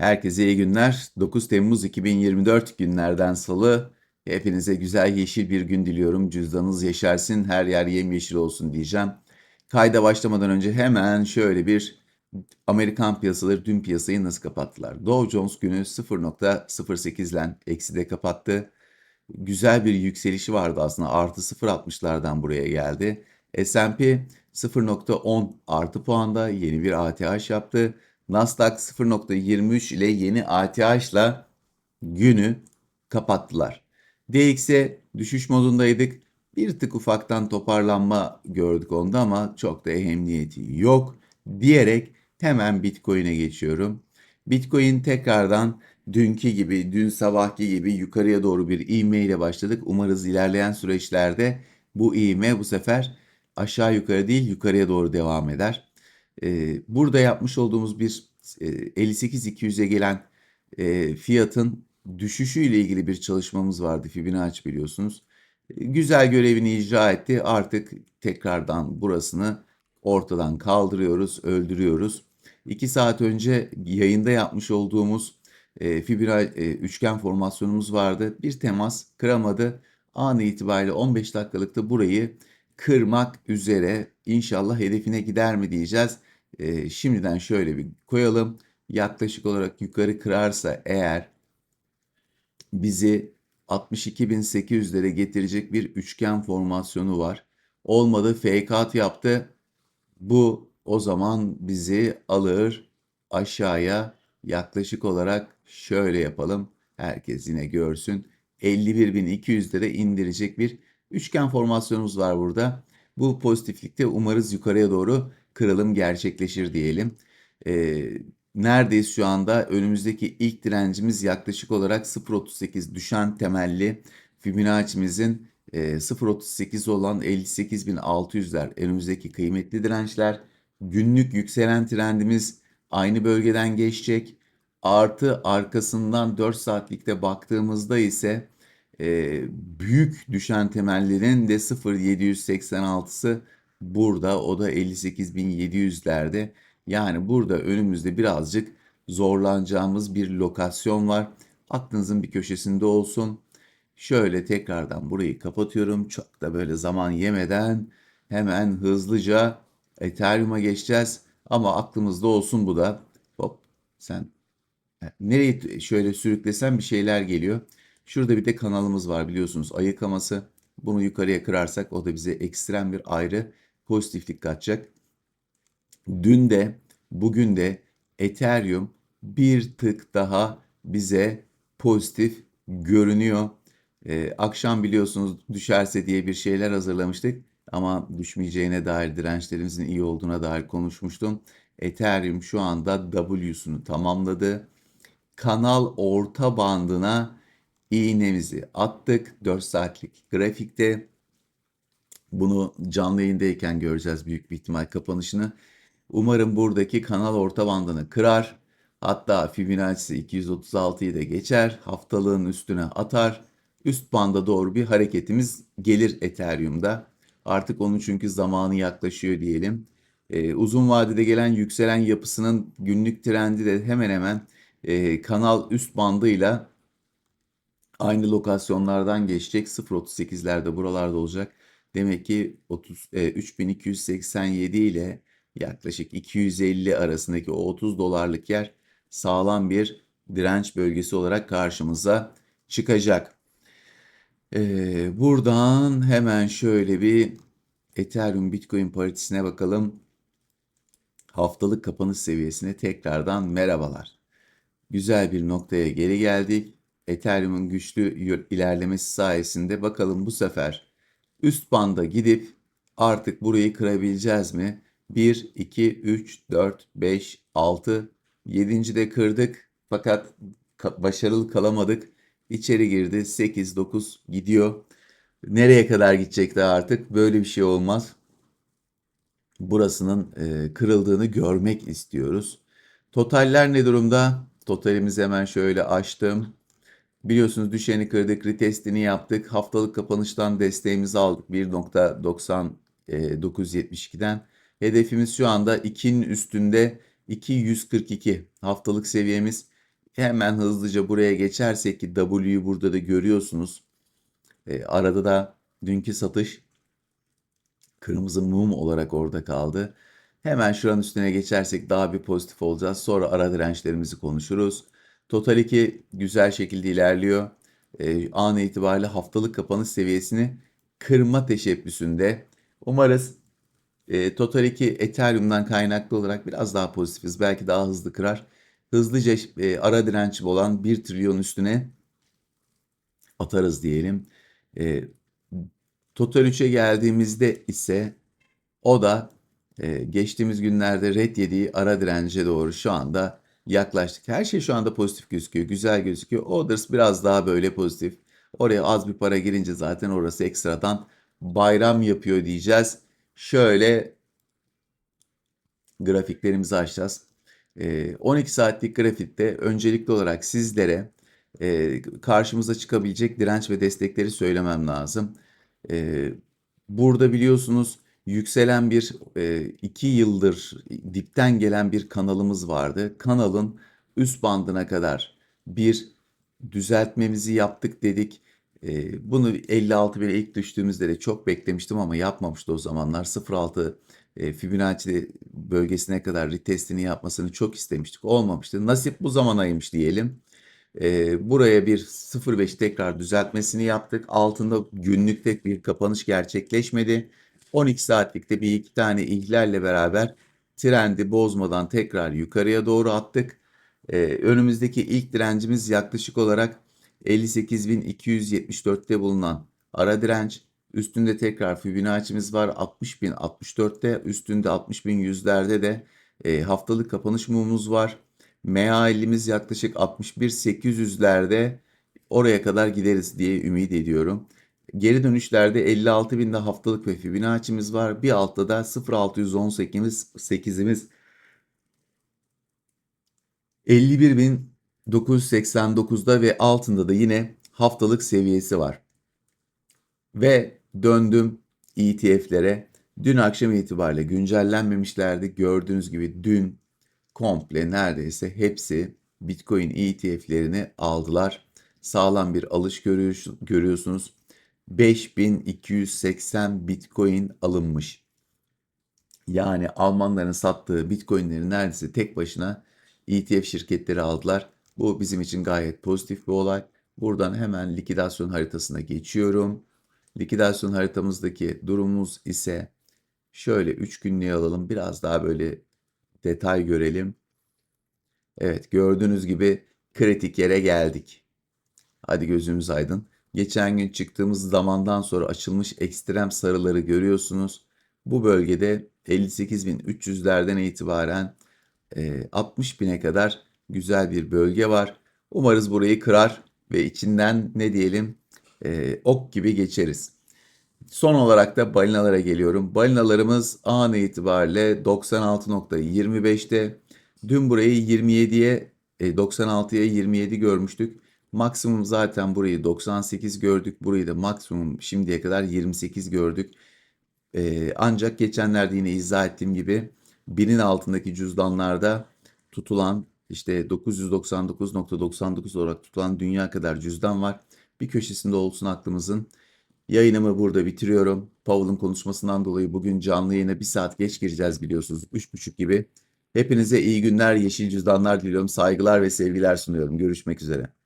Herkese iyi günler. 9 Temmuz 2024 günlerden salı. Hepinize güzel yeşil bir gün diliyorum. Cüzdanınız yeşersin, her yer yemyeşil olsun diyeceğim. Kayda başlamadan önce hemen şöyle bir Amerikan piyasaları dün piyasayı nasıl kapattılar? Dow Jones günü 0.08 ile ekside kapattı. Güzel bir yükselişi vardı aslında. Artı 0.60'lardan buraya geldi. S&P 0.10 artı puanda yeni bir ATH yaptı. Nasdaq 0.23 ile yeni ATH ile günü kapattılar. DX'e düşüş modundaydık. Bir tık ufaktan toparlanma gördük onda ama çok da ehemmiyeti yok diyerek hemen Bitcoin'e geçiyorum. Bitcoin tekrardan dünkü gibi, dün sabahki gibi yukarıya doğru bir ivme ile başladık. Umarız ilerleyen süreçlerde bu ivme bu sefer aşağı yukarı değil yukarıya doğru devam eder. Burada yapmış olduğumuz bir e, 58-200'e gelen e, fiyatın düşüşü ile ilgili bir çalışmamız vardı. Fibonacci biliyorsunuz. Güzel görevini icra etti. Artık tekrardan burasını ortadan kaldırıyoruz, öldürüyoruz. 2 saat önce yayında yapmış olduğumuz e, üçgen formasyonumuz vardı. Bir temas kıramadı. An itibariyle 15 dakikalıkta burayı kırmak üzere inşallah hedefine gider mi diyeceğiz. E, şimdiden şöyle bir koyalım. Yaklaşık olarak yukarı kırarsa eğer bizi 62.800'lere getirecek bir üçgen formasyonu var. Olmadı fake out yaptı. Bu o zaman bizi alır aşağıya yaklaşık olarak şöyle yapalım. Herkes yine görsün. 51.200'lere indirecek bir üçgen formasyonumuz var burada. Bu pozitiflikte umarız yukarıya doğru kırılım gerçekleşir diyelim. Ee, neredeyiz şu anda? Önümüzdeki ilk direncimiz yaklaşık olarak 0.38 düşen temelli Fibonacci'mizin e, 0.38 olan 58.600'ler önümüzdeki kıymetli dirençler. Günlük yükselen trendimiz aynı bölgeden geçecek. Artı arkasından 4 saatlikte baktığımızda ise e, büyük düşen temellerin de 0.786'sı burada o da 58.700'lerde. Yani burada önümüzde birazcık zorlanacağımız bir lokasyon var. Aklınızın bir köşesinde olsun. Şöyle tekrardan burayı kapatıyorum. Çok da böyle zaman yemeden hemen hızlıca Ethereum'a geçeceğiz. Ama aklımızda olsun bu da. Hop sen nereye şöyle sürüklesem bir şeyler geliyor. Şurada bir de kanalımız var biliyorsunuz ayıklaması. Bunu yukarıya kırarsak o da bize ekstrem bir ayrı pozitiflik katacak. Dün de bugün de Ethereum bir tık daha bize pozitif görünüyor. Ee, akşam biliyorsunuz düşerse diye bir şeyler hazırlamıştık ama düşmeyeceğine dair dirençlerimizin iyi olduğuna dair konuşmuştum. Ethereum şu anda W'sunu tamamladı. Kanal orta bandına iğnemizi attık 4 saatlik grafikte. Bunu canlı yayındayken göreceğiz büyük bir ihtimal kapanışını. Umarım buradaki kanal orta bandını kırar. Hatta Fibonacci 236'yı da geçer. Haftalığın üstüne atar. Üst banda doğru bir hareketimiz gelir Ethereum'da. Artık onun çünkü zamanı yaklaşıyor diyelim. Ee, uzun vadede gelen yükselen yapısının günlük trendi de hemen hemen e, kanal üst bandıyla aynı lokasyonlardan geçecek. 0.38'lerde buralarda olacak. Demek ki 30, e, 3287 ile yaklaşık 250 arasındaki o 30 dolarlık yer sağlam bir direnç bölgesi olarak karşımıza çıkacak. Ee, buradan hemen şöyle bir Ethereum Bitcoin paritesine bakalım. Haftalık kapanış seviyesine tekrardan merhabalar. Güzel bir noktaya geri geldik. Ethereum'un güçlü ilerlemesi sayesinde bakalım bu sefer üst banda gidip artık burayı kırabileceğiz mi? 1, 2, 3, 4, 5, 6, 7. de kırdık fakat başarılı kalamadık. İçeri girdi 8, 9 gidiyor. Nereye kadar gidecekti artık? Böyle bir şey olmaz. Burasının e, kırıldığını görmek istiyoruz. Totaller ne durumda? Totalimizi hemen şöyle açtım. Biliyorsunuz düşeni kırdık, retestini yaptık. Haftalık kapanıştan desteğimizi aldık 1.972'den. Hedefimiz şu anda 2'nin üstünde 242 haftalık seviyemiz. Hemen hızlıca buraya geçersek ki W'yu burada da görüyorsunuz. E, arada da dünkü satış kırmızı mum olarak orada kaldı. Hemen şuranın üstüne geçersek daha bir pozitif olacağız. Sonra ara dirençlerimizi konuşuruz. Total 2 güzel şekilde ilerliyor. E, an itibariyle haftalık kapanış seviyesini kırma teşebbüsünde. Umarız e, Total 2 Ethereum'dan kaynaklı olarak biraz daha pozitifiz. Belki daha hızlı kırar. Hızlıca e, ara direnç olan 1 trilyon üstüne atarız diyelim. E, Total 3'e geldiğimizde ise o da e, geçtiğimiz günlerde red yediği ara dirence doğru şu anda yaklaştık. Her şey şu anda pozitif gözüküyor, güzel gözüküyor. Orders biraz daha böyle pozitif. Oraya az bir para girince zaten orası ekstradan bayram yapıyor diyeceğiz. Şöyle grafiklerimizi açacağız. E, 12 saatlik grafikte öncelikli olarak sizlere e, karşımıza çıkabilecek direnç ve destekleri söylemem lazım. E, burada biliyorsunuz yükselen bir e, iki yıldır dipten gelen bir kanalımız vardı. Kanalın üst bandına kadar bir düzeltmemizi yaptık dedik. E, bunu 56 bile ilk düştüğümüzde de çok beklemiştim ama yapmamıştı o zamanlar. 0.6 e, Fibonacci bölgesine kadar retestini yapmasını çok istemiştik. Olmamıştı. Nasip bu zamanaymış diyelim. E, buraya bir 0.5 tekrar düzeltmesini yaptık. Altında günlükte bir kapanış gerçekleşmedi. 12 saatlikte bir iki tane ihlalle beraber trendi bozmadan tekrar yukarıya doğru attık. Ee, önümüzdeki ilk direncimiz yaklaşık olarak 58.274'te bulunan ara direnç. Üstünde tekrar Fibonacci'miz var 60.064'te. Üstünde 60.100'lerde de e, haftalık kapanış mumumuz var. MA50'miz yaklaşık 61.800'lerde oraya kadar gideriz diye ümit ediyorum. Geri dönüşlerde 56 binde haftalık ve Fibonacci'miz var. Bir altta da 0.618'imiz 8'imiz 51.989'da ve altında da yine haftalık seviyesi var. Ve döndüm ETF'lere. Dün akşam itibariyle güncellenmemişlerdi. Gördüğünüz gibi dün komple neredeyse hepsi Bitcoin ETF'lerini aldılar. Sağlam bir alış görüyorsunuz. 5280 Bitcoin alınmış. Yani Almanların sattığı Bitcoin'leri neredeyse tek başına ETF şirketleri aldılar. Bu bizim için gayet pozitif bir olay. Buradan hemen likidasyon haritasına geçiyorum. Likidasyon haritamızdaki durumumuz ise şöyle 3 günlüğe alalım. Biraz daha böyle detay görelim. Evet gördüğünüz gibi kritik yere geldik. Hadi gözümüz aydın. Geçen gün çıktığımız zamandan sonra açılmış ekstrem sarıları görüyorsunuz. Bu bölgede 58.300'lerden itibaren 60.000'e kadar güzel bir bölge var. Umarız burayı kırar ve içinden ne diyelim ok gibi geçeriz. Son olarak da balinalara geliyorum. Balinalarımız an itibariyle 96.25'te. Dün burayı 27'ye 96'ya 27 görmüştük. Maksimum zaten burayı 98 gördük. Burayı da maksimum şimdiye kadar 28 gördük. Ee, ancak geçenlerde yine izah ettiğim gibi binin altındaki cüzdanlarda tutulan işte 999.99 olarak tutulan dünya kadar cüzdan var. Bir köşesinde olsun aklımızın. Yayınımı burada bitiriyorum. Paul'un konuşmasından dolayı bugün canlı yayına bir saat geç gireceğiz biliyorsunuz. 3.30 gibi. Hepinize iyi günler, yeşil cüzdanlar diliyorum. Saygılar ve sevgiler sunuyorum. Görüşmek üzere.